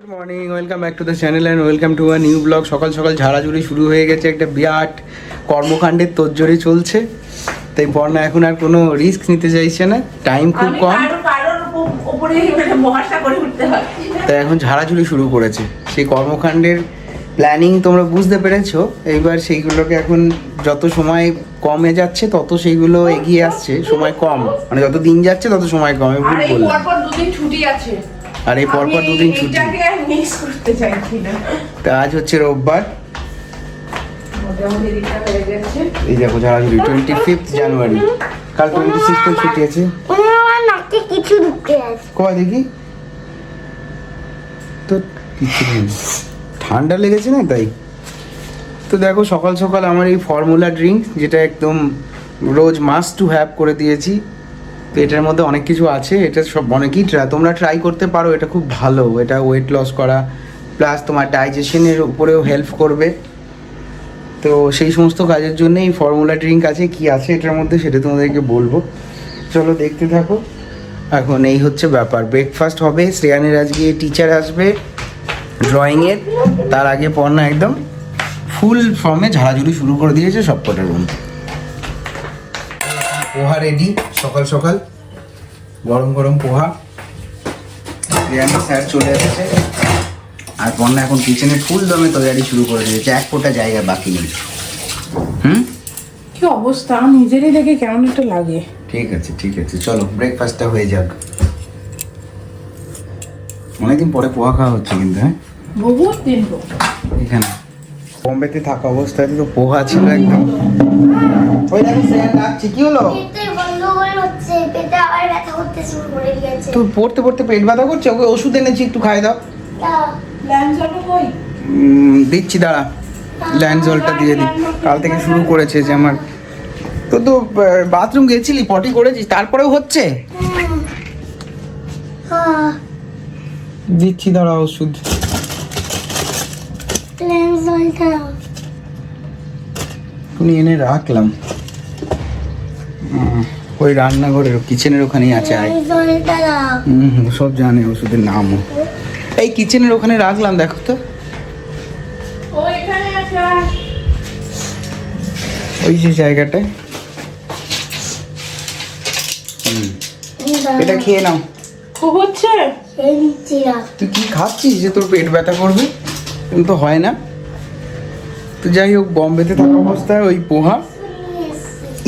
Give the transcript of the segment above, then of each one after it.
Good morning welcome back to the channel and welcome to a new blog সকাল সকাল ঝাড়াঝুড়ি শুরু হয়ে গেছে একটা বিরাট কর্মকাণ্ডের তোড়জোড়ি চলছে। তাই বর্ণা এখন আর কোনো রিস্ক নিতে চাইছে না টাইম খুব কম। মানে তাই এখন ঝাড়াঝুড়ি শুরু করেছে। সেই কর্মকাণ্ডের প্ল্যানিং তোমরা বুঝতে পেরেছ। এইবার সেইগুলোকে এখন যত সময় কমে যাচ্ছে তত সেইগুলো এগিয়ে আসছে। সময় কম। মানে যত দিন যাচ্ছে তত সময় কম। আমি ভুল বললাম। দুদিন ছুটি আছে। আর এই পরপর দুদিন ছুটি। মিস করতে চাইছি না। তা আজ হচ্ছে রোববার। এই দেখো ঝাড়াঝুড়ি টোয়েন্টি ফিফথ জানুয়ারি কাল টোয়েন্টি সিক্সথ ছুটি আছে। নাকে কিছু ঢুকে আছে। কয় দেখি? তো কিছু নেই। ঠান্ডা লেগেছে না তাই? তো দেখো সকাল সকাল আমার এই ফর্মুলা ড্রিঙ্ক যেটা একদম রোজ মাস্ট টু হ্যাভ করে দিয়েছি। তো এটার মধ্যে অনেক কিছু আছে, এটা সব অনেকেই ট্রাই তোমরা ট্রাই করতে পারো, এটা খুব ভালো, এটা ওয়েট লস করা প্লাস তোমার ডাইজেশনের উপরেও হেল্প করবে। তো সেই সমস্ত কাজের জন্য এই ফর্মুলা ড্রিঙ্ক আছে, কি আছে এটার মধ্যে সেটা তোমাদেরকে বলব। চলো দেখতে থাকো। এখন এই হচ্ছে ব্যাপার ব্রেকফাস্ট হবে, শ্রেয়ানের আজকে টিচার আসবে ড্রয়িংয়ের তার আগে পড়না একদম ফুল ফর্মে ঝাড়াঝুড়ি শুরু করে দিয়েছে সব কটার রুম পোহা রেডি সকাল সকাল। গরম গরম পোহা। শ্রেয়ানের স্যার চলে এসেছে। আর পর্ণা এখন কিচেনে ফুল দমে তৈরি শুরু করে দিয়েছে। এক ফোঁটা জায়গা বাকি নেই। হুম? কি অবস্থা? নিজেরই দেখে কেমন একটা লাগে। ঠিক আছে ঠিক আছে। চলো ব্রেকফাস্টটা হয়ে যাক। অনেকদিন পরে পোহা খাওয়া হচ্ছে কিন্তু হ্যাঁ? বহুত দিন এখানে। বোম্বেতে থাকা অবস্থায় তো পোহা ছিল একদম। ওই দেখো স্যার ডাকছে। কি হলো? তুই পড়তে পড়তে পেট ব্যথা করছে? ওকে ওষুধ এনেছি একটু খাই দাও। দিচ্ছি দাঁড়া। ল্যান্ড জলটা দিয়ে দিই। কাল থেকে শুরু করেছে যে আমার। তো তো বাথরুম গেছিলি পটি করেছিস? তারপরেও হচ্ছে? হ্যাঁ। দিচ্ছি দাঁড়া ওষুধ। এখনই এনে রাখলাম। ওই রান্নাঘরের কিচেনের ওখানেই আছে দাও। হুম হুম, সব জানে ওষুধের নামও এই কিচেনের ওখানে রাখলাম দেখো তো। ওই যে জায়গাটায় হুম, এটা খেয়ে নাও। হচ্ছে? তুই কি খাচ্ছিস যে তোর পেট ব্যথা করবে? তো হয় না। তো যাই হোক বম্বেতে থাকা অবস্থায় ওই পোহা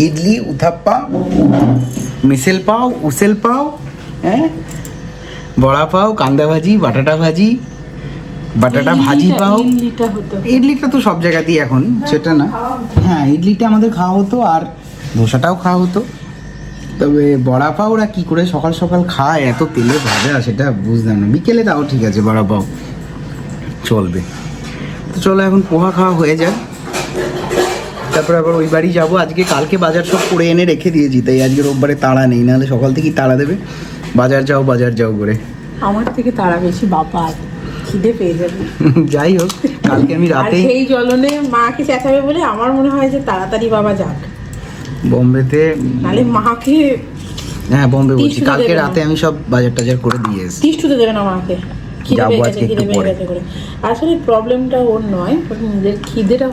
ইডলি উথাপ্পা মিসেল পাও উসেল পাও হ্যাঁ? বড়া পাও কান্দা ভাজি বাটাটা ভাজি বাটাটা ভাজি পাও। ইডলিটা তো সব জায়গাতেই এখন সেটা না। হ্যাঁ ইডলিটা আমাদের খাওয়া হতো আর ধোসাটাও খাওয়া হতো। তবে বড়া পাও ওরা কী করে সকাল সকাল খায় এত তেলে ভাজা সেটা বুঝলাম না। বিকেলে তাও ঠিক আছে বড়া পাও। চলবে। তো চলো এখন পোহা খাওয়া হয়ে যাক। তারপর আবার ওই বাড়ি যাব। আজকে কালকে বাজার সব করে এনে রেখে দিয়েছি তাই আজকে রোববারে তাড়া নেই। নাহলে সকাল থেকেই তাড়া দেবে। বাজার যাও বাজার যাও করে। আমার থেকে তাড়া বেশি বাবা। খিদে পেয়ে যাবে। যাই হোক কালকে আমি রাতেই সেই জ্বলনে মাকে চেঁচাবে বলে আমার মনে হয় যে তাড়াতাড়ি বাবা যাক। বোম্বেতে নাহলে মাকে হ্যাঁ বোম্বে বলছি। কালকে রাতে আমি সব বাজার টাজার করে দিয়ে এসেছি। টিস্টুতে দেবে না মাকে। খিদে যাব আজকে একটু পরে। আসলে প্রবলেমটা ওর নয় নিজের খিদেটা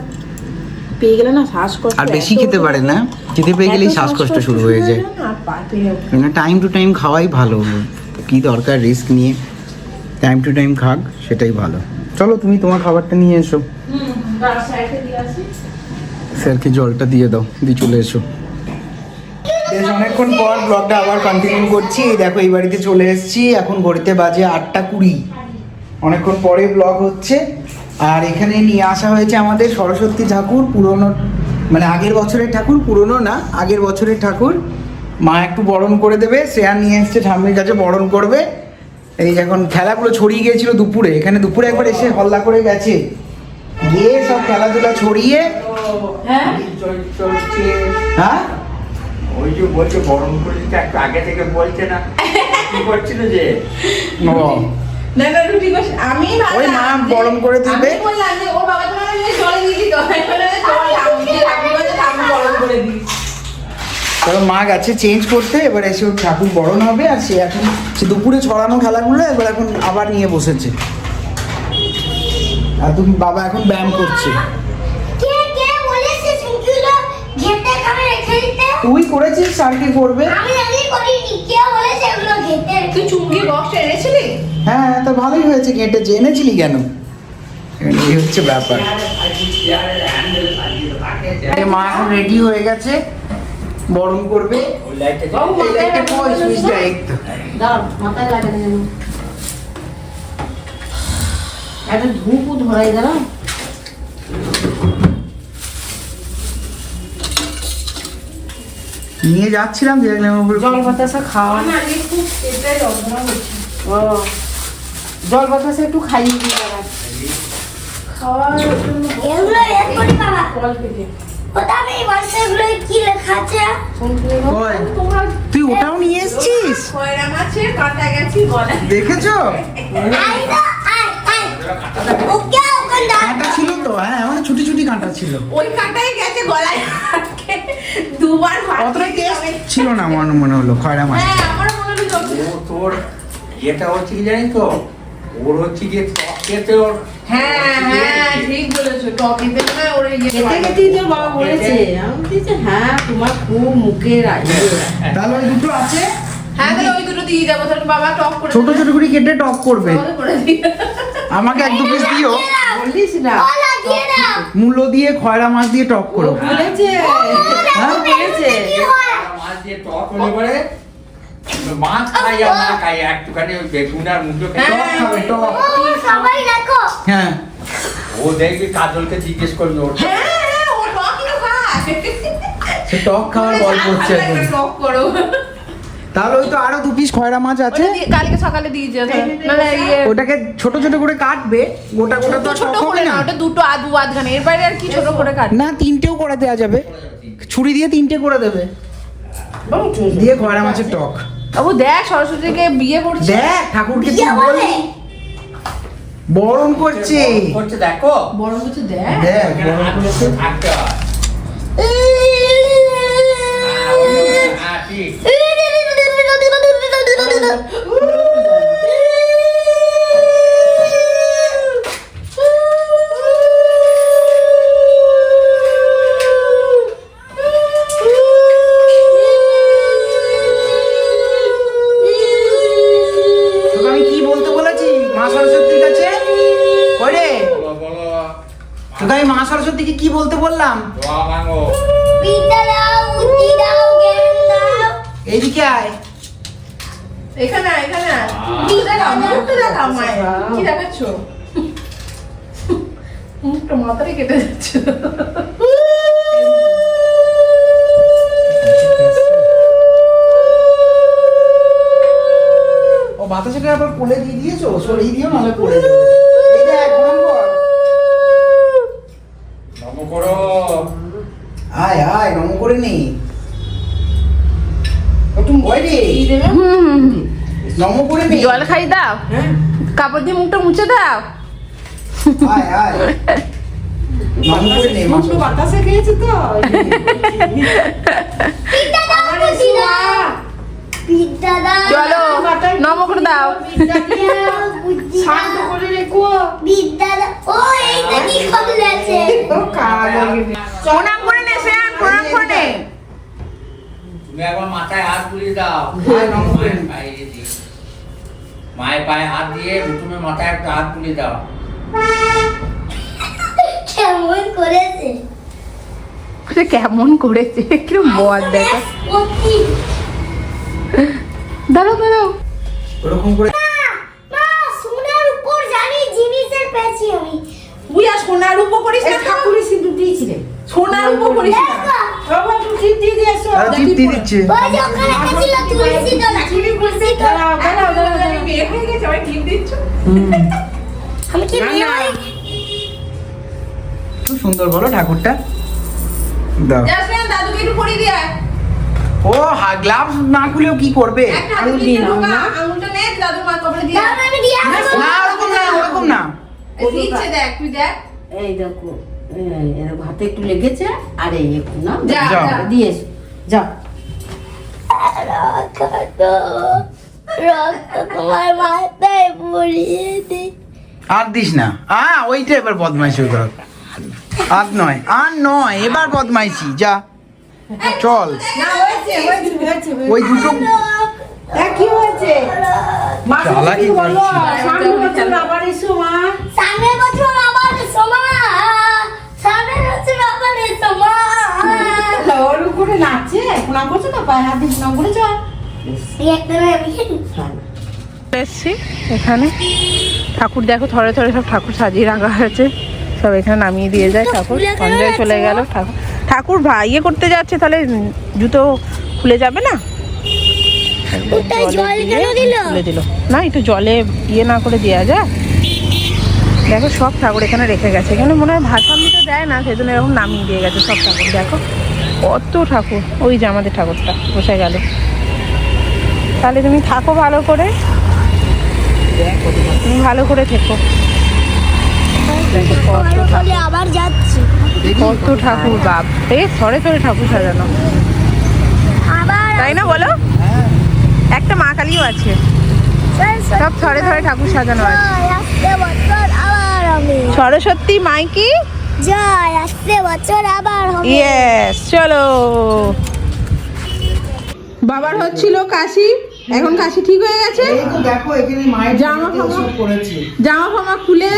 পেয়ে গেলে না শ্বাসকষ্ট আর বেশি খেতে পারে না। খেতে পেয়ে গেলেই শ্বাসকষ্ট শুরু হয়ে যায়। না। টাইম টু টাইম খাওয়াই ভালো। কি দরকার রিস্ক নিয়ে? টাইম টু টাইম খাক সেটাই ভালো। চলো তুমি তোমার খাবারটা নিয়ে এসো। স্যারকে জলটা দিয়ে দাও দিয়ে চলে এসো। বেশ অনেকক্ষণ পর ব্লগটা আবার কন্টিনিউ করছি। এই দেখো এই বাড়িতে চলে এসেছি। এখন ঘড়িতে বাজে আটটা কুড়ি। অনেকক্ষণ পরে ব্লগ হচ্ছে। আর এখানে নিয়ে আসা হয়েছে আমাদের সরস্বতী ঠাকুর পুরনো মানে আগের বছরের ঠাকুর পুরনো না আগের বছরের ঠাকুর। মা একটু বরণ করে দেবে শ্রেয়া নিয়ে এসছে ঠাম্মির কাছে বরণ করবে। এই এখন খেলাগুলো ছড়িয়ে গিয়েছিল দুপুরে এখানে দুপুরে একবার এসে হল্লা করে গেছে। গিয়ে সব খেলাধুলা ছড়িয়ে হ্যাঁ? হ্যাঁ? ওই যে বলছে বরণ করেছে একটু আগে থেকে বলছে না। কি করছিল যে? না না রুটি কষে আমি ওই মা গরম করে দিবে। আমি বললাম যে ওর বাবা তোমার জলে দিয়ে দিত আমি বললাম যে চল আমি যে ঠাকুর গরম করে দিই। কারণ মা গেছে চেঞ্জ করতে এবার এসে ঠাকুর বরণ হবে আর সে এখন সে দুপুরে ছড়ানো খেলাগুলো এবার এখন আবার নিয়ে বসেছে। আর তুমি বাবা এখন ব্যায়াম করছে কে কে বলেছে চুমকিগুলো ঘেটে খাবে রেখে দিতে তুই করেছিস আর কি করবে? আমি জানি করিনি কে বলেছে এগুলো ঘেটে তুই চুমকি বক্সটা এনেছিলি? হ্যাঁ তো ভালোই হয়েছে ঘেঁটে জেনেছিলি কেন? এই হচ্ছে ব্যাপার। মা এখন রেডি হয়ে গেছে বরণ করবে। ওই লাইটটা বাবু, এই লাইটটা কই সুইচটা এই তো দাও মাথায় লাগে না যেন একটা ধূপও ধরাই দাঁড়া নিয়ে যাচ্ছিলাম যে দেখলাম জল বাতাসা খাওয়া। ও জল বাতাসা একটু খাইয়ে? তোমার তুই ওটাও নিয়ে এসেছিস? দেখেছ? ছিল তো হ্যাঁ মানে ছুটি ছুটি কাঁটা ছিল। ওই কাটাই গেছে গলায় আটকে দুবার অতটা টেস্ট ছিল না আমার মনে হলো খয়রা মাছ। হ্যাঁ আমার মনে হলো তোর ইয়েটা হচ্ছে কি জানিস তো? ওর হচ্ছে গিয়ে টকেতে ওর হ্যাঁ হ্যাঁ ঠিক বলেছ টকিতে না ওর তোর বাবা বলেছে। আমি বলছি হ্যাঁ তোমার খুব মুখের ইয়ে তাহলে ওই দুটো আছে? হ্যাঁ তাহলে ওই দুটো দিয়ে যাব তাহলে বাবা টক করে ছোট ছোট করে কেটে টক করবে। আমাকে আমাকে এক দু পিস দিও। বলিস না? মূলো দিয়ে খয়রা মাছ দিয়ে টক করো। বলেছে। হ্যাঁ বলেছে। মাছ দিয়ে টক হলে পরে মাছ খাই আর না খাই একটুখানি ওই বেগুন আর মুখে খাবে টক। সবাই দেখো। হ্যাঁ। ও দেখবি কাজলকে জিজ্ঞেস করবি ওর হ্যাঁ হ্যাঁ সে টক খাওয়ার গল্প হচ্ছে আচ্ছা, এখন। টক করো। তাহলে ওই তো আরও দু পিস খয়রা মাছ আছে কালকে সকালে দিয়ে। নাহলে ইয়ে ওটাকে ছোট ছোট করে কাটবে গোটা গোটা তো ছোট করে না ওটা দুটো আদু আধখানে এর বাইরে আর কি ছোট করে কাট না তিনটেও করে দেওয়া যাবে ছুরি দিয়ে তিনটে করে দেবে দিয়ে খয়রা মাছের টক বাবু দেখ সরস্বতীকে বিয়ে করছে দেখ ঠাকুরকে তুই ইয়ে বরণ করছে করছে দেখো বড় কিছু দেখ দেখ বরণ করেছে থাকতে তোকে আমি কি বলতে বলেছি? মা সরস্বতীকে কি বলতে বললাম? এইদিকে আয়। এখানে এখানে আয়। মুখটা দেখাও, মুখটা দেখাও মায়ের। কি দেখাচ্ছ? মুখটা মাথায় কেটে যাচ্ছে। ও বাতাসাকে আবার কোলে দিয়ে দিয়েছ? সরিয়ে দিও নাহলে পড়ে যাবে এই দেখ প্রণাম কর নম করো। আয় আয় নম করে নি। ও তুমি ভয় রে নি জল খাই দাও। কাপড় দিয়ে মুখটা মুছে দাও। আয় আয়। নম করে নে মা মুখটা বাতাসে খেয়েছে তো। বিদ্যা দাও বুদ্ধি দাও। বিদ্যা দাও। চলো নম করে দাও। প্রণাম করে নে শ্রেয়ান প্রণাম করে নে। তুমি একবার মাথায় হাত বুলিয়ে দাও। হ্যাঁ, নম করে মায়ের পায়ে পায়ে হাত দিয়ে তুমি মাথায় একটা হাত বুলিয়ে দাও। কেমন করেছে? কেমন করেছে? কিরম বল দেখো। দাঁড়াও দাঁড়াও। ওরকম করে সোনার উপর জানি জিনিসের পেয়েছি আমি। বুঝা সোনার উপো করিস না ঠাকুর ঠাকুরের সিঁদুর দিয়েছিলে সোনার উপো করিস না। দিয়ে দিচ্ছে। খুব সুন্দর বলো ঠাকুরটা। দাও। ও গ্লাভস না খুলেও কি করবে? না। ওরকম না ওরকম না। এই দেখ। এরকম হাতে একটু লেগেছে আর এই একটু না। দিয়ে যাও আর দিস না। আ ওইটা এবার বদমাইশি কর আর নয় আর নয় এবার বদমাইশি যা। চল। ওই দুটো কি হয়েছে? মা চালাকি কি সামনে বছর আবার এসো ওর উপরে নাচছে? প্রণাম করছ না পায়ে হাত দিয়ে প্রণাম করেছ? এই একটা মেয়ে আমি। খেলি। এসছি এখানে। ঠাকুর দেখো থরে থরে সব ঠাকুর সাজিয়ে রাখা হয়েছে। সব এখানে নামিয়ে দিয়ে যায় ঠাকুর অঞ্জয় চলে গেল। ঠাকুর ঠাকুর ভাই ইয়ে করতে যাচ্ছে তাহলে জুতো খুলে যাবে না? জল দিয়ে কেন দিল? খুলে দিল। না একটু জলে ইয়ে না করে দেওয়া যায়। দেখো সব ঠাকুর এখানে রেখে গেছে। এখানে মনে হয় ভাষামৃত দেয় না, সেই জন্য এরকম নামিয়ে দিয়ে গেছে সব ঠাকুর। দেখো কত ঠাকুর, ওই যে আমাদের ঠাকুরটা বসে গেল। তাহলে তুমি থাকো ভালো করে। তুমি ভালো করে থেকো। আবার যাচ্ছি কত ঠাকুর, বাপ এই থরে থরে ঠাকুর সাজানো। তাই না বলো? একটা মা কালীও আছে। সব থরে থরে ঠাকুর সাজানো আছে। সরস্বতী মাইকি জয় আসছে বছর আবার হবে। ইয়েস চলো। বাবার হচ্ছিল কাশি। এখন কাশি ঠিক হয়ে গেছে? এই তো দেখো এখানে মায়ের জামা জামা ফামা- জামা ফামা খুলে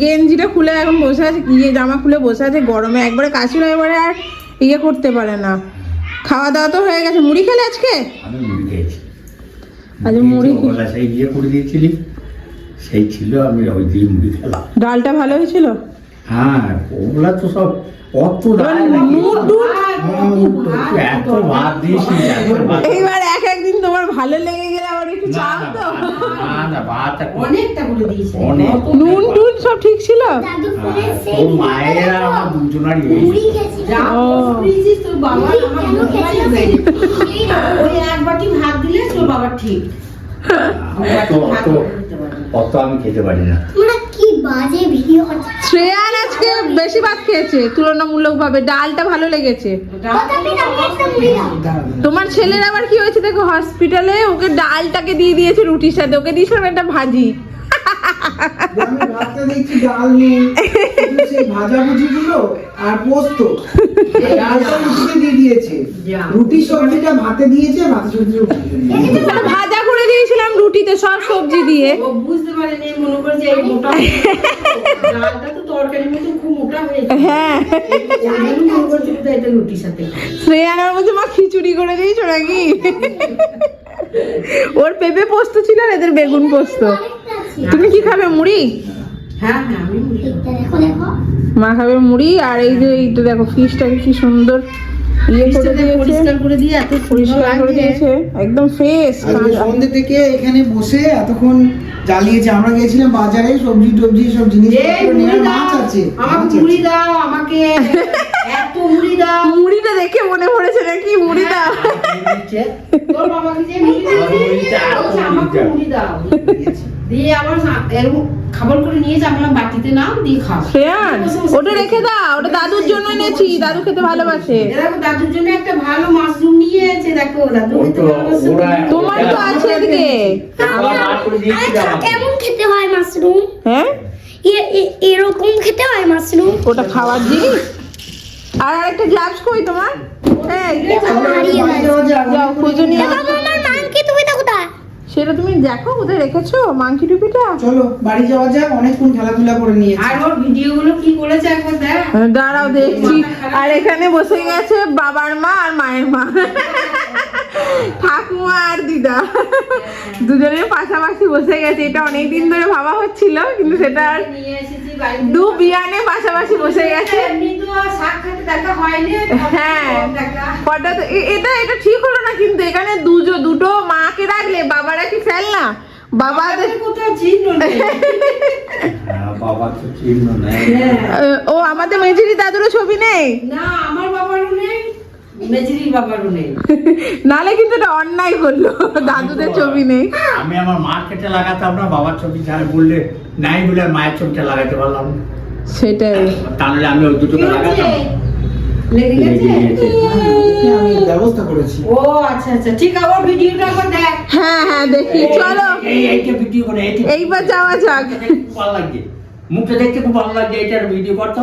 গেঞ্জিটা খুলে এখন বসে আছে। ইয়ে জামা খুলে বসে আছে গরমে। একবারে কাশি হয়ে এবারে আর ইয়ে করতে পারে না। খাওয়া দাওয়া তো হয়ে গেছে। মুড়ি খেলে আজকে? আমি মুড়ি দিয়েছিলি। সেই ছিল আমি ওই দিয়ে মুড়ি খেলাম। ডালটা ভালো হয়েছিল? হ্যাঁ ওগুলা তো সব অত ডাল নুন এত ভাত দিয়েছি এইবার এক একদিন তোমার ভালো লেগে গেলে আবার একটু না, তো না, না, ভাত অনেকটা বলে দিয়েছে অনেক। নুন টুন সব ঠিক ছিল? দাদু হ্যাঁ, ফোনে সেই তোর মায়ের আমার দুজনারই এই। মুড়ি খেয়েছি যা ও। কষ্ট তোর বাবা? আমার কেন বোঝাই খেয়েছিল যাবে না। ওই এক বাটি ভাত দিলে তোর বাবার ঠিক। অত আমি খেতে পারি না। কি বাজে ভিডিও শ্রেয়ান আজকে বেশি ভাত খেয়েছে তুলনামূলক ভাবে ডালটা ভালো লেগেছে। তোমার ছেলের আবার কি হয়েছে দেখো হসপিটালে ওকে ডালটাকে দিয়ে দিয়েছে রুটির সাথে ওকে দিয়েছিলাম একটা ভাজি। ডাল নেই আর পোস্ত দিয়ে দিয়েছে। সবজিটা ভাতে দিয়েছে সবজি ভাজা দিয়েছিলাম রুটিতে সব সবজি দিয়ে। বুঝতে পারেনি মনে করে যে এই মোটা ডালটা তো তরকারির মতো খুব মোটা হয়েছে হ্যাঁ। মনে রুটির সাথে। আমার বলছে মা খিচুড়ি করে দিয়েছ নাকি? ওর পেঁপে পোস্ত ছিল আর এদের বেগুন পোস্ত। তুমি কি খাবে মুড়ি? হ্যাঁ হ্যাঁ আমি মুড়ি খাব। এটা দেখো দেখো। মা খাবে মুড়ি আর এই যে এইটা দেখো ফিশটাকে কি সুন্দর ইয়ে করে দিয়েছে। পরিষ্কার করে দিয়ে এত সুন্দর পরিষ্কার করে দিয়েছে। একদম ফ্রেশ সন্ধ্যে থেকে এখানে বসে এতক্ষণ জ্বালিয়েছে আমরা গেছিলাম বাজারে সবজি টবজি সব জিনিস মুড়ি দাও আমাকে মুড়ি দাও আমাকে। এত মুড়ি দাও। মুড়িটা দেখে মনে পড়েছে নাকি মুড়ি দাও। তোর বাবাকে যে মুড়ি দিয়েছি বলছে, আমাকে মুড়ি দাও। দিয়ে আবার এরকম খাবার করে নিয়েছে বাটিতে নাও দিয়ে খাও শ্রেয়ান ওটা রেখে দাও ওটা দাদুর জন্য এনেছি দাদু খেতে ভালোবাসে। দেখো দাদুর জন্য একটা ভালো মাশরুম নিয়ে এসেছে দেখো দাদু খেতে তো ভালোবাসে। তোমার তো আছে এদিকে। করে দিয়েছি কেমন খেতে হয় মাশরুম। হ্যাঁ? এরকম খেতে হয় মাশরুম। ওটা খাওয়ার জিনিস? আর আরেকটা গ্লাভস কই তোমার? এই যাও খুঁজে নিয়ে দেখো আসো। আমার মাংকি তুমি দেখো কোথায় সেটা তুমি দেখো কোথায় রেখেছো? মাংকি টুপিটা? চলো বাড়ি যাওয়া যাক অনেকক্ষণ খেলাধুলা করে নিয়েছি। আর ওর ভিডিও গুলো কি করেছে একবার দেখ? দাঁড়াও দেখছি। আর এখানে বসে গেছে বাবার মা আর মায়ের মা। ঠাকুমা আর দিদা। দুজনের পাশাপাশি বসে গেছে। এটা অনেক দিন ধরে ভাবা হচ্ছিল কিন্তু সেটা আর নিয়ে এসেছি দু বিয়ানে পাশাপাশি বসে গেছে। হ্যাঁ এ- এটা এটা ঠিক হলো না কিন্তু এখানে দুজো দুটো মাকে রাখলে বাবারা কি ফেলনা? না হ্যাঁ, বাবা নেই। আহ, ও আমাদের মেজুরি দাদুরও ছবি নেই? না আমার বাবারও নেই মেজরির বাবারও নেই নালে কিন্তু এটা অন্যায় করল দাদুদের ছবি নেই। আমি আমার মার্কেটে লাগাতাম না বাবার ছবি যারা বললে নাই বলে মায়ের ছবিটা লাগাতে পারলাম সেটাই। তাহলে আমি ওই দুটোকে লাগাতাম। ব্যবস্থা করেছি। ও আচ্ছা আচ্ছা। ঠিক আছে ভিডিওটা একবার দেখ। হ্যাঁ হ্যাঁ দেখি। চলো। এই এইটা ভিডিও করে এইবার যাওয়া যাক। দেখতে খুব ভালো লাগছে মুখটা দেখতে খুব ভালো লাগছে এটার ভিডিও করতো।